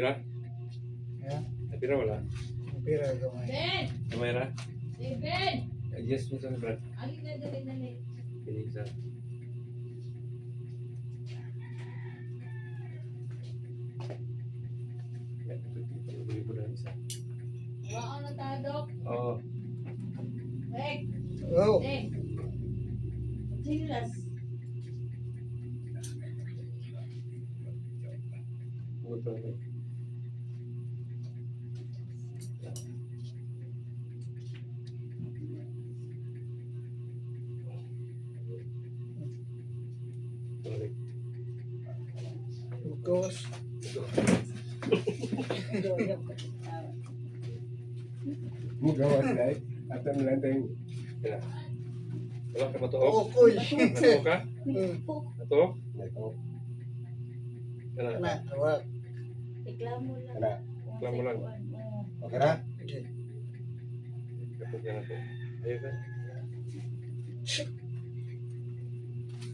Napira? Ya, Napira wala? pira gamay. Ben! Kamay ra? Eh, Ben! Adjust mo sa brad. Alin na dali dali. Pinig sa... Wala na tayo, Dok. Oo. Wek! Oh, Dek! Silas. Buto na. Bukos. Mo gawas dai. Ato na lang tayong. Wala ka matuok? Oh, kuy. Matuok ka? Matuok? Nako. Kana. Kana, awak. Reklamo lang. Kana. Reklamo lang. Oo. Okay ra? Sige. Kapag yan ako. Ayun ka.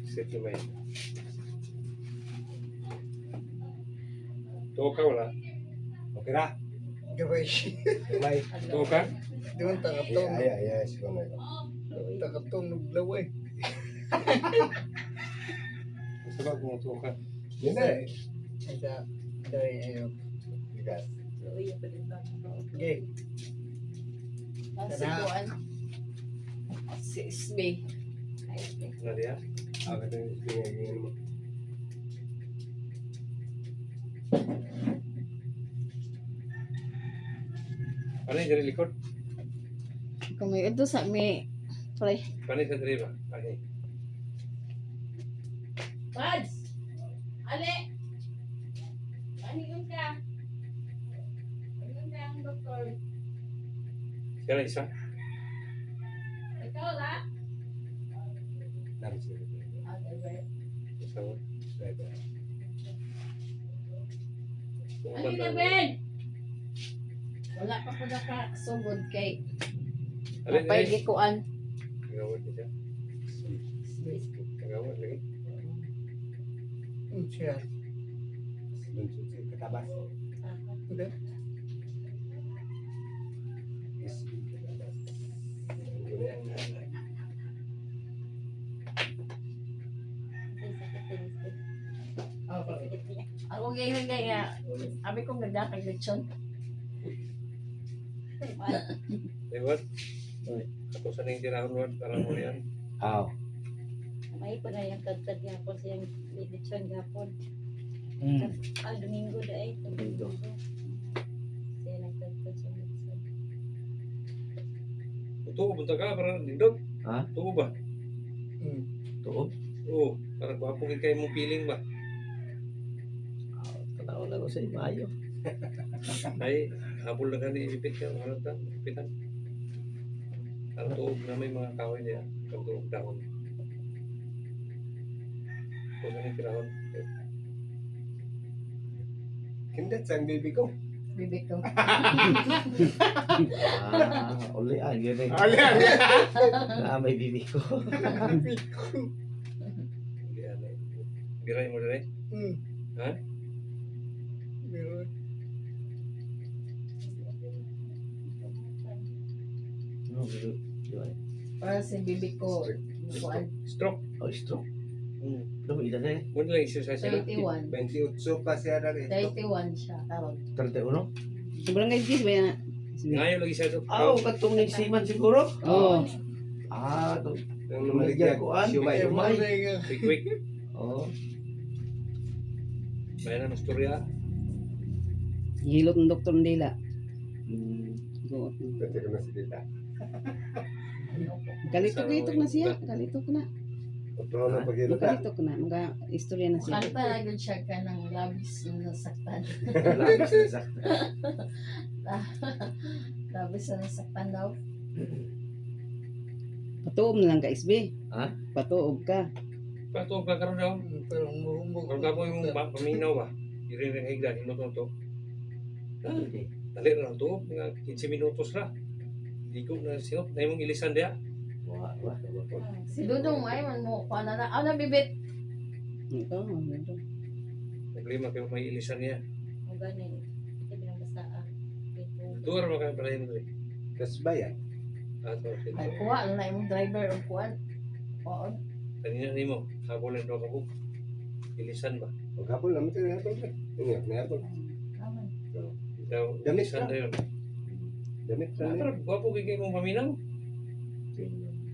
Set yung Tuok ka wala? Okay ra? Gabay. Gamay. Tuok ka? Doon takatong. Ay ay ay siguro na. Takatong nuglaway. Gusto ba kung tuok ka? Yan na eh. Ada, dari ayo. Bigas. Okay. Buwan. Si. Ano diya? Ako ito yung Ano yung diri likod? Kung may ito sa may. Ano yung sa diri ba? Yung? Pads! Ale! Paningon ka. Paningon ka ang doktor. Siya na isa? Ikaw la? Siya. Ah, diba? Isa mo? Right. Ano na, Ben? Wala pa ko nakasugod kay Alin, Kapay gikuan. Kagawad niya siya. Kagawad lagi. Lunsod siya. Katabas. Udah. Yes. Katabas. Ano yan? Ako ngayon nga, sabi ko nagdakag lechon. Eh, what? Ako sa nang tirahon what? Para mo yan. Aw. may pa na yung tagtag yapon siyang lechon yapon. Hmm. Ah, Domingo da eh. Domingo. Siya nagtagtag siyang lechon. Tuo bunta ka para dindot. Ha? Tuo ba? Hmm. Tuob. Oo. Para gwapong ikay mong feeling ba? Tanaw na ko sa imayo. Ay, habol na ka ni Ipit ka. Ano ka? Ipitan. Ang tuog na may mga kahoy niya. Ang tuog dahon. Kung ano yung tirahon. Kindat sa baby ko. Bibig ko. Ah, uli ah, yun eh. Ali, ali. Ah, may bibi ko. Hindi ano. Biray mo rin Hmm. Ha? No, pero, yun. Para sa bibig ko, kuan. Stroke. Oh, stroke. Hmm. Ano, ida na eh. Muna lang exercise na. 31. 28 pa siya na rin. 31 siya, karon. 31? Barangay Gis ba yan? Ngayon lagi siya. Ah, oh, katong ni Siman siguro? Oo. Ah, to. Yung namaligyan ko. Siyumay. Umay. malay nga. Quick, quick. Oh. Bayan na masturya. Hilot ng Dr. Ndela. Hmm. Go. Pwede ko na si Tita. Kalitok-litok na siya. Kalitok na. Otro na pag-ilo ka. Kalitok na. Mga istorya na siya. Na gud siya ka ng labis na nasaktan. Labis na sakta. labis na nasaktan daw. Patuob na lang ka, SB. Ha? Patuob ka. Pato ka karon daw. Pero muhumbog. Kung ka mo yung paminaw ba? Iriring higda, hinot to. Okay. Dali na lang to. Mga 15 minutos na. Di ko na sinot. Na imong ilisan diya. Wah, wah, wah. Si Dudong ay man mo kuan na na. Ah, nabibit. Ito. ito. Problema kayo may ilisan niya. O gani. Tuwar mo ka pala mo rin. Kas bayan. Ato, Ay, kuha na yung driver o kuha. Oo. kanina ni mo, habulan daw ka buk. Ilisan ba? Maghapon naman tayo hapon. Ingat, may hapon. Naman. Daw, Damit ka? daw yun. Damit sa Ah, pero gwapo kay mong paminaw.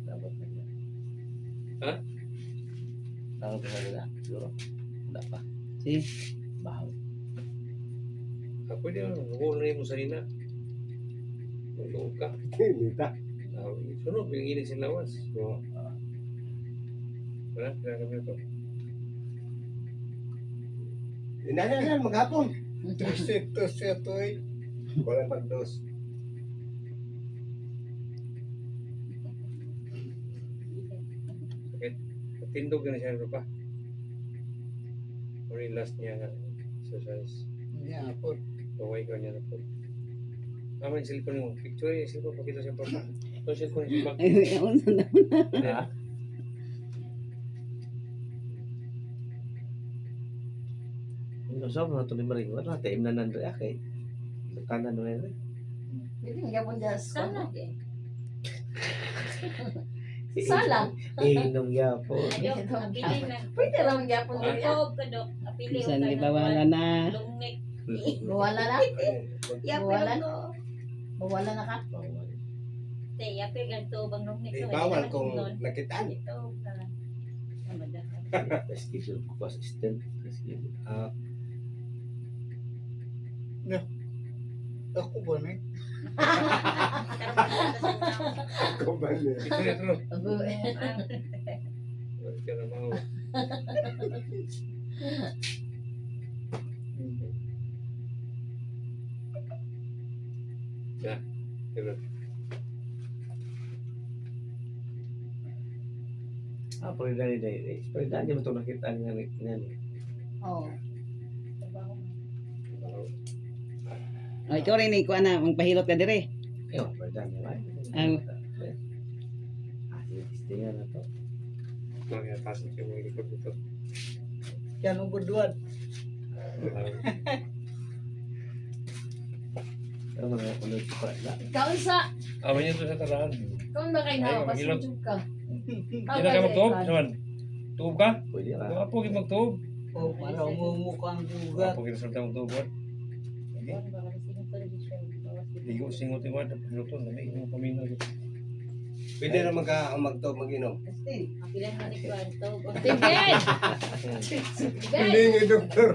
Dapat na. Ha? Tawag ka nila. Siguro. Wala pa. Si Bahaw. Ah, pwede mo, hukulay mo sa nina. Magtuog ka. Nita. Ah, Sunod, pinginit sa lawas. Oo. Wala, kaya kami ito. Inanya yan, maghapon. Trisito siya to eh. Walang pagdos. Tindog na siya pa. Or yung last niya nga exercise. Niya po. Kaway ka niya na po. Tama yung cellphone mo. Picture yung cellphone. Pakita siya pa. Ito cellphone yung bag. ay unsa na. Ha? Ano sa mga tuloy maring wala tayo na nandre kay kanan mo rin. Hindi nga po dyan. Sana din. Sala. Inom ya po. Na. Pwede lang nga po Ang niya. tawag ka, Dok. Apili Bisan ni bawala na. Buwala na. Yapil Buwalan? ko. Buwala na ka. Te, yapil ka ito bang lungnik. Eh, So, bawal hindi kung nakitaan. Ito ako. Ko pa assistant. Schedule. Ah, Ako ba na? ako ba niya? Picture ito no. Abo, eh. Wala ka na mga. Ya, Pero, Ah, pwede na dahil. Pwede na di mo ito nakita nga ni nga ni. Oo. Trabaho mo. O ikaw rin ni kuan na magpahilot ka dire. Yo, pwede na ba? Ang- Ah, sige, tistingan na to. mga pasok yung mga likod dito. Yan ang buduan. Pero mga ulit ko pala. Ikaw isa. Awan niyo to sa tarahan. Ikaw ba kayo Ay, na? magilot. Pasensyon ka. Hindi na kayo magtuog, naman. Tuog ka? Pwede ra. Mga po yung magtuog. O para umumukha ang Mga dugat. po yung resulta magtuog. Buwan Ligo, singot yung wad. Luto, lamig yung paminaw. Pwede na magka magto mag-inom. Apilan mo ni Kwan. Hmm. Tigay! Hindi nga, doktor.